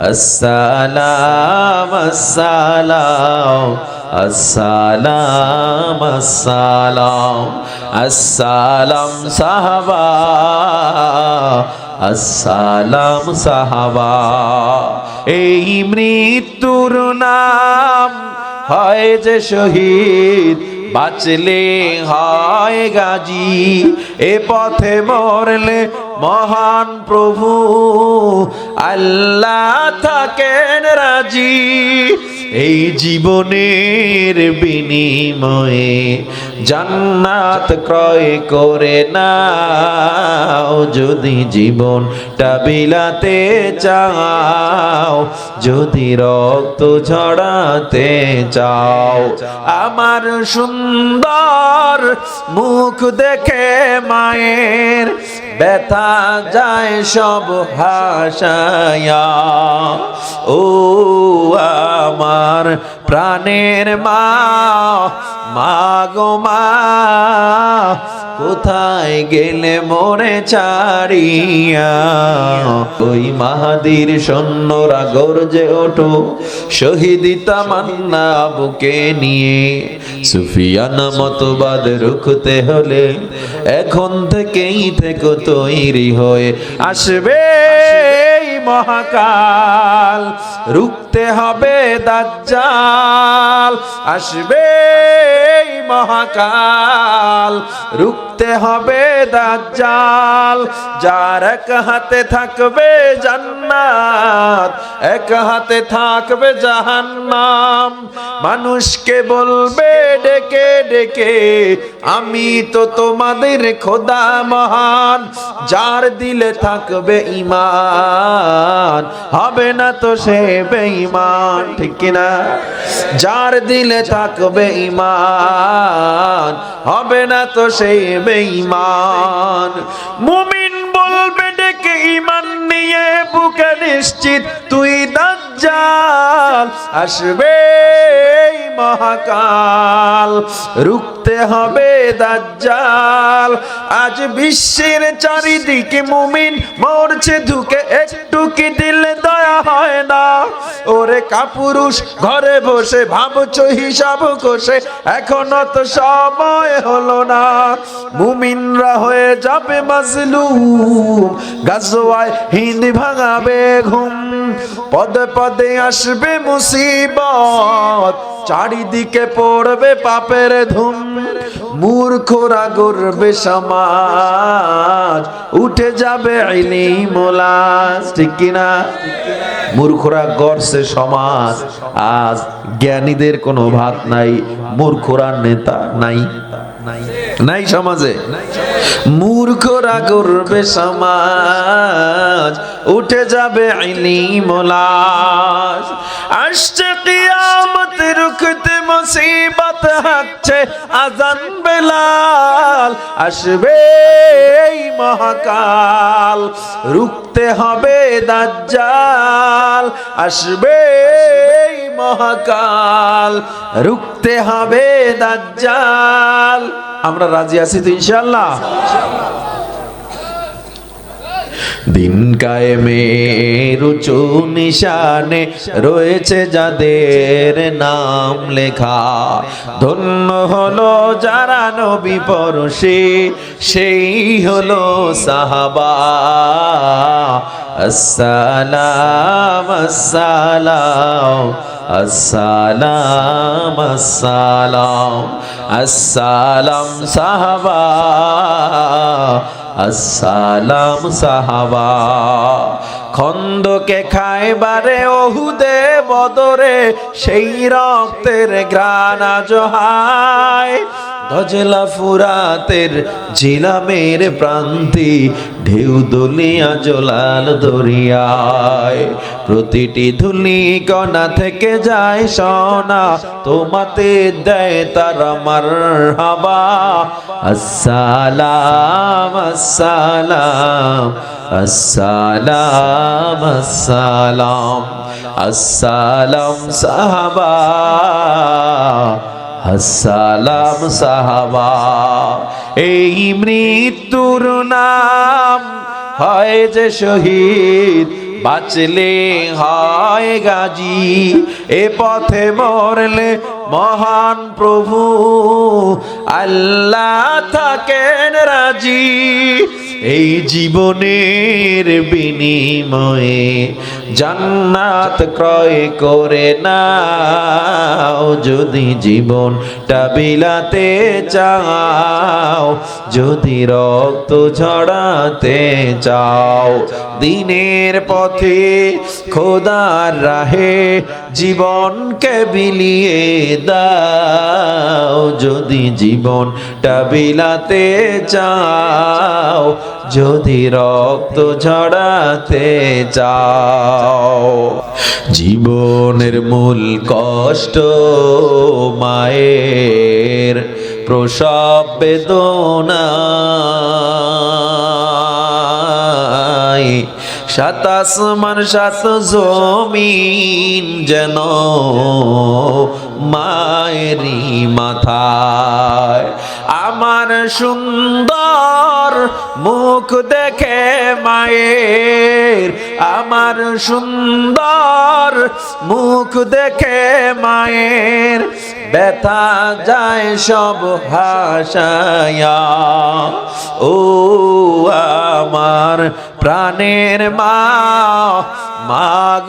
السلام السلام السلام السلام السلام সাহাবা আসসালাম সাহাবা এই মৃত্যুর নাম হয় যে শহীদ বাঁচলে হয় গাজী এ পথে মরলে মহান প্রভু, আল্লাহ থাকেন রাজি। এই জীবনের বিনিময়ে জান্নাত ক্রয় করে নাও। যদি জীবনটা বিলাতে চাও, যদি রক্ত ঝরাতে চাও, আমার সুন্দর মুখ দেখে মায়ের ব্যথা যায় সব হাসায়া। ও আমার প্রাণের মা মা গো মা, কোথায় গেলে মরে ছাড়িয়া? ওই মাহাদির সৈন্যরা গর্জে ওঠো শহীদিতা তামান্না বুকে নিয়ে। সুফিয়ানা মতবাদ রুখতে হলে এখন থেকেই থেকে তৈরি হয়ে আসবে মহাকাল। রুখতে হবে দাজ্জাল, আসবে মহাকাল। রুখতে হবে দাজ্জাল, যার এক হাতে থাকবে জান্নাত এক হাতে থাকবে জাহান্নাম। মানুষকে বলবে, ডেকে ডেকে, আমি তো তোমাদের খোদা মহান। যার দিলে থাকবে ইমান হবে না তো সে বেঈমান। ঠিক কিনা যার দিলে থাকবে ইমান হবে না তো সে বেঈমান। মুমিন বলবে, ডেকে ইমান নিয়ে বুকে নিশ্চিত আসবে। মহাকাল। রুখতে হবে দাজ্জাল। আজ বিশ্বের চারিদিকে মুমিন, মরছে ধুকে, একটু কি দিলে দয়া হয় না? ওরে কাপুরুষ, ঘরে বসে ভাবছ হিসাব কষে, এখনও তো সময় হলো না। মুমিনরা হয়ে যাবে মাজলুম, গাজওয়ায় হিন্দ ভাঙাবে ঘুম। পদে পদে আসবে মুসিবত চারিদিকে পড়বে পাপের ধুম। মূর্খরা গর্বে সমাজ উঠে যাবে আইনি ইলিমুলাস ঠিক কিনা? মূর্খরা গড়ছে সমাজ, আজ জ্ঞানীদের কোনো ভাত নাই, মূর্খরা নেতা নাই নাই। সমাজে। মূর্খরা করবে সমাজ, উঠে যাবে ইলিমুলাস আসছে কিয়ামত রুখতে মুসিবত হাঁকছে আজান বেলাল, আসবে এই মহাকাল, রুখতে হবে দাজ্জাল, আসবে এই মহাকাল, রুখতে হবে দাজ্জাল। আমরা রাজি আছি তো ইনশাল্লাহ দিন কায়েমের উঁচু নিশানে রয়েছে যাদের নাম লেখা। ধন্য হলো যারা নবী পরশে, সেই হলো সাহাবা। আসসালাম আসসালাম আসসালাম আসসালাম আসসালাম সাহাবা আসসালাম সাহাবা। খন্দকে খাইবারে ওহুদে বদরে, সেই রক্তের গ্রানা জহায়। গজলা ফুরাতের জিলামের প্রান্তি, ঢেউ দলিয়া জলাল দরিয়ায়। প্রতিটি ধুলি কণা থেকে যায় সোনা, তোমাতে দেয় তার আমার হাবা আসসালাম আসসালাম আসসালাম আসসালাম আসসালাম সাহাবা। আসসালাম সাহাবা, এই মৃত্যুর নাম হয় যে শহীদ, বাঁচলে হয় গাজী, এ পথে মরলে মহান প্রভু, আল্লাহ থাকেন রাজি, এই জীবনের বিনিময়ে জান্নাত ক্রয় করে নাও। যদি জীবনটা বিলাতে চাও, যদি রক্ত ঝড়াতে চাও, দিনের পথে খোদার রাহে জীবনকে বিলিয়ে দাও, যদি জীবনটা বিলাতে চাও, যদি রক্ত ঝরাতে চাও। জীবনের মূল কষ্ট মায়ের প্রসব বেদনায় সাত আসমান, সাত জমিন যেন মায়েরই মাথায়। আমার সুন্দর মুখ দেখে মায়ের, আমার সুন্দর মুখ দেখে মায়ের ব্যথা যায় সব হাসায়া ও আমার প্রাণের মা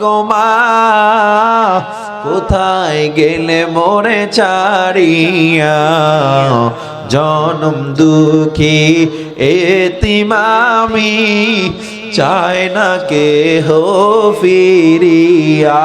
গো মা, কোথায় গেলে মরে চারিয়া জনম দুঃখী এতিমামি চায় না কে হো ফিরিয়া।